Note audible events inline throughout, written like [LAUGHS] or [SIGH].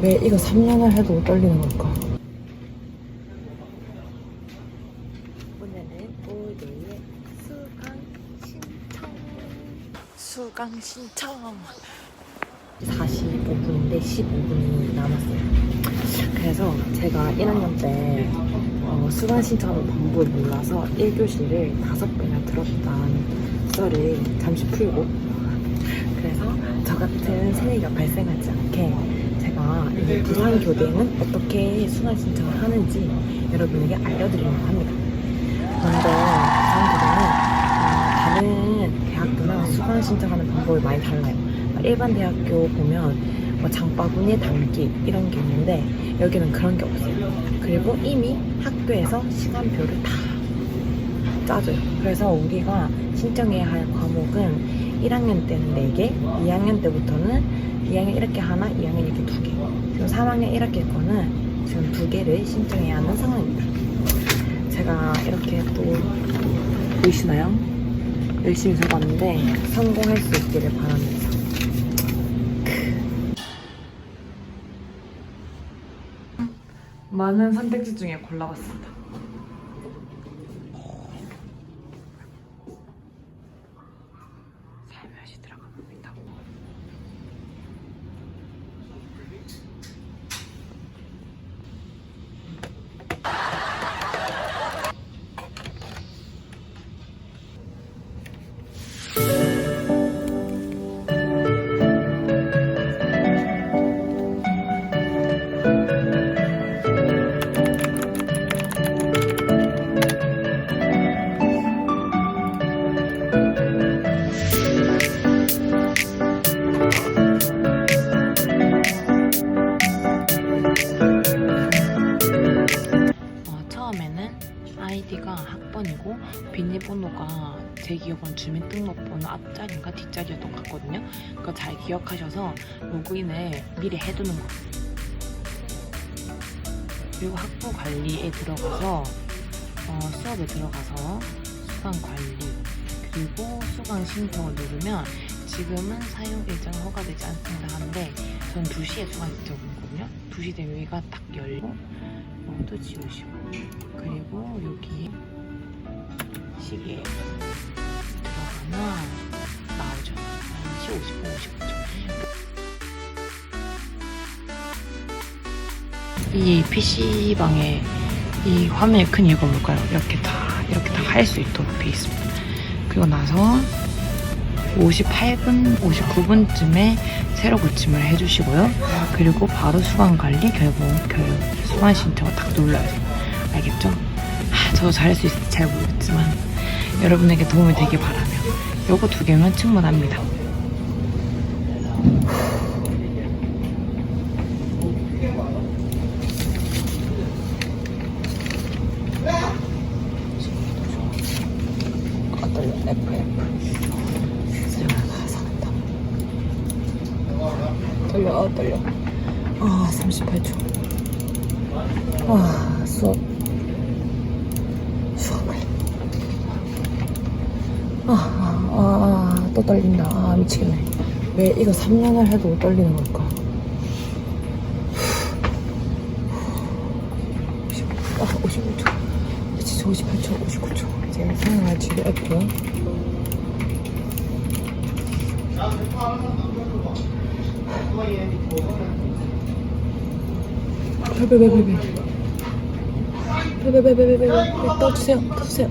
왜 이거 3년을 해도 떨리는 걸까? 오늘은 올데이의 수강 신청. 수강 신청. 45분인데 15분이 남았어요. 그래서 제가 1학년 때 어, 수강 신청하는 방법을 몰라서 1교시를 5배나 들었다는 썰을 잠시 풀고 그래서 저 같은 새해가 발생하지 않게 이 부산 교대는 어떻게 수강 신청을 하는지 여러분에게 알려드리려고 합니다. 먼저 부산 교대는 어, 다른 대학교나 수강 신청하는 방법이 많이 달라요. 일반 대학교 보면 뭐 장바구니 담기 이런 게 있는데 여기는 그런 게 없어요. 그리고 이미 학교에서 시간표를 다 짜줘요. 그래서 우리가 신청해야 할 과목은 1학년 때는 4개, 2학년 때부터는 2학년 이렇게 하나, 2학년 이렇게 2개. 지금 3학년 1학기 거는 지금 2개를 신청해야 하는 상황입니다. 제가 이렇게 또 보이시나요? 열심히 적었는데 성공할 수 있기를 바랍니다. 많은 선택지 중에 골라봤습니다. 학번이고 비밀번호가 제 기억은 주민등록번호 앞자리인가 뒷자리였던 것 같거든요. 그거 잘 기억하셔서 로그인을 미리 해두는 거. 그리고 학부 관리에 들어가서 어, 수업에 들어가서 수강 관리 그리고 수강 신청을 누르면 지금은 사용 일정 허가되지 않습니다 하는데 저는 2시에 수강 신청이거든요. 2시 되면 여기가 딱 열리고 어, 또 지우시고. 그리고 여기 시계 들어가면 나오죠. 1시 50분 59초 이 PC방에 이 화면이 큰 이유가 뭘까요? 이렇게 다 이렇게 다 할 수 있도록 돼 있습니다. 그리고 나서 58분, 59분쯤에 새로 고침을 해주시고요. 그리고 바로 수강 관리 결국 결 수강 신청을 딱 눌러야 돼요. 알겠죠? 하, 저도 잘할 수 있을지 잘 모르겠지만 여러분에게 도움이 되길 바라며 요거 두 개면 충분합니다. 아, 떨려, 아, 떨려. 아, 38초. 아, 수업. 수업을. 아, 아, 아, 아, 또 떨린다. 아, 미치겠네. 왜 이거 3년을 해도 떨리는 걸까? 아, 55초. 진짜 58초, 59초. 제가 사용할 지도 F. 베베베베베. 베베베베베베. 떠주세요, 떠주세요.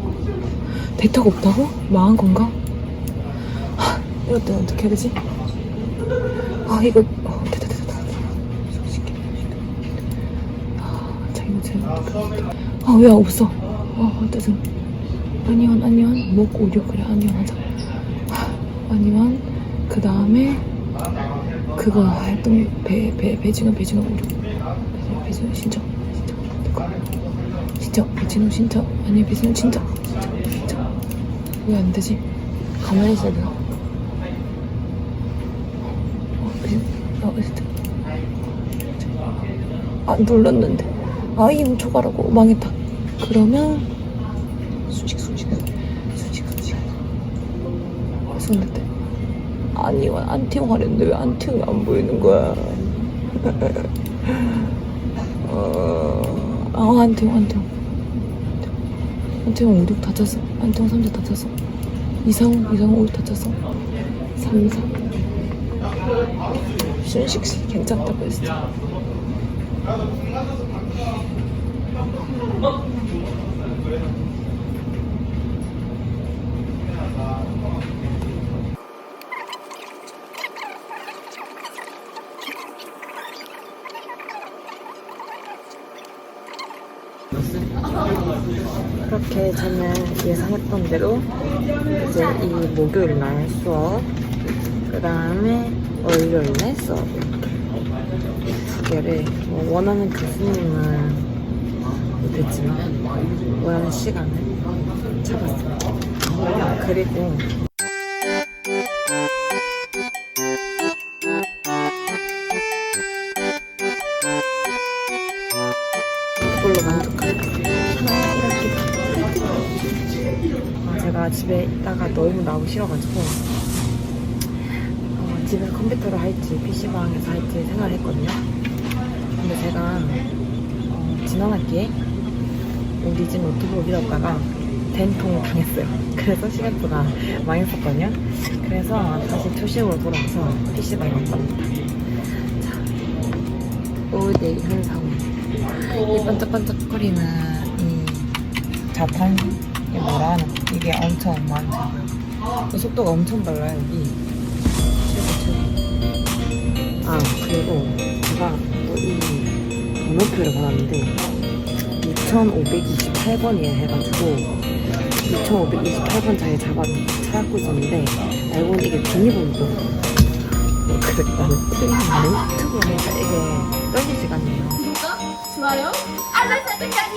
데이터가 없다고? 망한 건가? 하, 이럴 때는 어떻게 해야 되지? 아, 이거, 어, 됐다, 됐다, 됐다. 아, 자기는 제 아, 왜 없어? 아, 짜증. 아니원, 아니원. 먹고 오려, 그래, 아니원 하자. 하, 아니원. 그 다음에, 그거 활동, 배, 배, 배진호, 배진호 오려. 배진호, 배진호 신청. 신청. 신청. 배진호 신청. 아니, 배진호 신청. 신청. 신청. 왜 안 되지? 가만히 있어야 되나? 어, 배진호. 어, 신청. 아, 눌렀는데. 아, 이거 초과라고. 망했다. 그러면, 수직, 수직, 수직, 수직. 손댔대. 아니, 안 튀어 하랬는데 왜안 튀어 안 보이는 거야? [LAUGHS] 어, 아, 한태용, 한태용. 한태용 5, 6 다쳤어. 한태용 3자 다쳤어. 이상호, 이상호 5 다쳤어. 3, 4. 순식 씨 괜찮다고 했어. 그렇게 저는 예상했던 대로 이제 이 목요일 날 수업, 그 다음에 월요일 날 수업 이렇게 두 개를 뭐 원하는 교수님은 못했지만 원하는 시간을 잡았습니다. 그리고 그걸로 만족하겠 집에 있다가 너무 나오기 싫어가지고 어, 집에서 컴퓨터로 할지 PC방에서 할지 생각을 했거든요. 근데 제가 어, 지난 학기에 우리 집 노트북을 믿었다가 된통 당했어요. [LAUGHS] 그래서 시간표가 망했었거든요. 그래서 다시 초심으로 돌아와서 PC방에 왔답니다. 자, 올데이 현상. 이 반짝반짝거리는 이 자판 이게 뭐라 하나 이게 엄청 많다고요 이 속도가 엄청 빨라요 여기 최고 최고 아 그리고 제가 또이 번호표를 받았는데 2528번이에요 해가지고 2528번 자리 잡아 찾고 있었는데 알고는 이게 비밀번호고 뭐 그랬다는 노트북이니까 이게 떨리지가 않네요. 구독, 좋아요, 알람 설정까지.